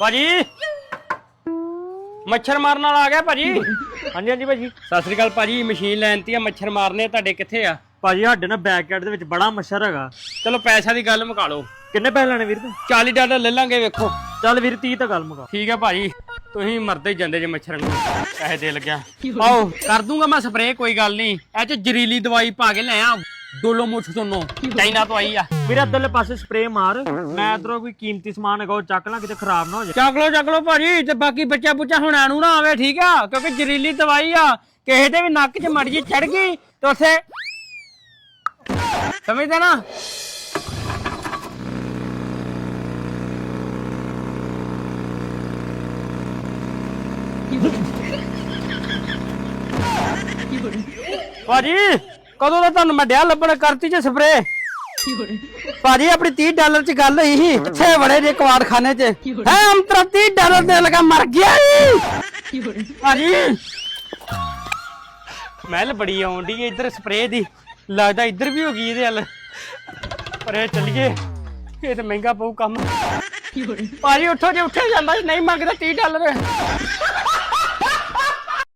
ਭਾਜੀ। ਮੱਛਰ ਮਾਰਨ ਵਾਲਾ ਆ ਗਿਆ ਭਾਜੀ। ਹਾਂਜੀ ਹਾਂਜੀ ਭਾਜੀ। ਸਤਿ ਸ੍ਰੀ ਅਕਾਲ ਭਾਜੀ ਮਸ਼ੀਨ ਲੈਣਤੀ ਆ ਮੱਛਰ ਮਾਰਨੇ ਆ, ਤੁਹਾਡੇ ਕਿੱਥੇ ਆ? ਭਾਜੀ ਸਾਡੇ ਨਾ ਬੈਕ ਯਾਰਡ ਦੇ ਵਿੱਚ ਬੜਾ ਮੱਛਰ ਹੈਗਾ। ਚਲੋ ਪੈਸਾ ਦੀ ਗੱਲ ਮੁਕਾ ਲਓ। ਕਿੰਨੇ ਪੈਸੇ ਲੈਣੇ ਵੀਰ ਤੂੰ? 40 ਡਾਲਰ ਲੈ ਲਾਂਗੇ ਵੇਖੋ। ਚੱਲ ਵੀਰ 30 ਤਾਂ ਗੱਲ ਮੁਕਾ। ਠੀਕ ਹੈ ਭਾਜੀ। ਤੁਸੀਂ ਮਰਦੇ ਹੀ ਜਾਂਦੇ ਜੇ ਮੱਛਰਾਂ ਨੂੰ। ਪੈਸੇ ਦੇ ਲੱਗਿਆ। ਆਓ ਕਰ ਦੂੰਗਾ ਮੈਂ ਸਪਰੇਅ ਕੋਈ ਗੱਲ ਨਹੀਂ। ਇਹ ਚ ਜ਼ਰੀਲੀ ਦਵਾਈ ਪਾ ਕੇ ਲੈ ਆ ਡੋਲੋ ਮੁੱਠ ਦੋਨੋਂ ਚਾਈਨਾ ਤੋਂ ਆਈ ਆ। ਵੀਰ ਅੱਧਰਲੇ ਪਾਸੇ ਸਪਰੇਅ ਮਾਰ। ਮੈਂ ਇਧਰੋਂ ਕੋਈ ਕੀਮਤੀ ਸਮਾਨ ਹੈਗਾ ਉਹ ਚੱਕ ਲਾਂ ਕਿਤੇ ਖਰਾਬ ਨਾ ਹੋ ਜਾਏ। ਚੱਕ ਲੋ ਚੱਕ ਲੋ ਭਾਜੀ ਤੇ ਬਾਕੀ ਬੱਚਾ ਬੁੱਚਾ ਹੁਣ ਆਣੂ ਨਾ ਆਵੇ ਠੀਕ ਆ? ਕਿਉਂਕਿ ਜ਼ਰੀਲੀ ਦਵਾਈ ਆ। ਕਿਸੇ ਦੇ ਵੀ ਨੱਕ 'ਚ ਮੜ ਜੀ ਚੜ ਗਈ ਤੇ ਉੱਥੇ ਸਮਝਦੇ ਨਾ? ਭਾਜੀ ਕਦੋਂ ਦਾ ਤੁਹਾਨੂੰ ਮੈਂ ਡਿਆ ਲੱਭਣ ਕਰਤੀ ਜੇ ਸਪਰੇ ਭਾਜੀ ਆਪਣੀ 30 ਡਾਲਰ ਚ ਗੱਲ ਹੋਈ ਸੀ ਕਿੱਥੇ ਬੜੇ ਜੇ ਕਵਾੜਖਾਨੇ ਚ। ਹੈ ਅੰਤਰਾ 30 ਡਾਲਰ ਦੇ ਲਗਾ ਮਰ ਗਿਆ ਈ। ਭਾਜੀ। ਸਮੈਲ ਬੜੀ ਆਉਂਦੀ ਏ ਇੱਧਰ ਸਪਰੇ ਦੀ। ਲੱਗਦਾ ਇੱਧਰ ਵੀ ਹੋ ਗਈ ਇਹਦੇ ਹਲ ਪਰੇ ਚੱਲੀਏ ਇਹ ਤਾਂ ਮਹਿੰਗਾ ਪਊ ਕੰਮ। ਭਾਜੀ ਉੱਠੋ ਜੇ ਉੱਠਿਆ ਜਾਂਦਾ ਜੀ, ਨਹੀਂ ਮੰਗਦਾ 30 ਡਾਲਰ।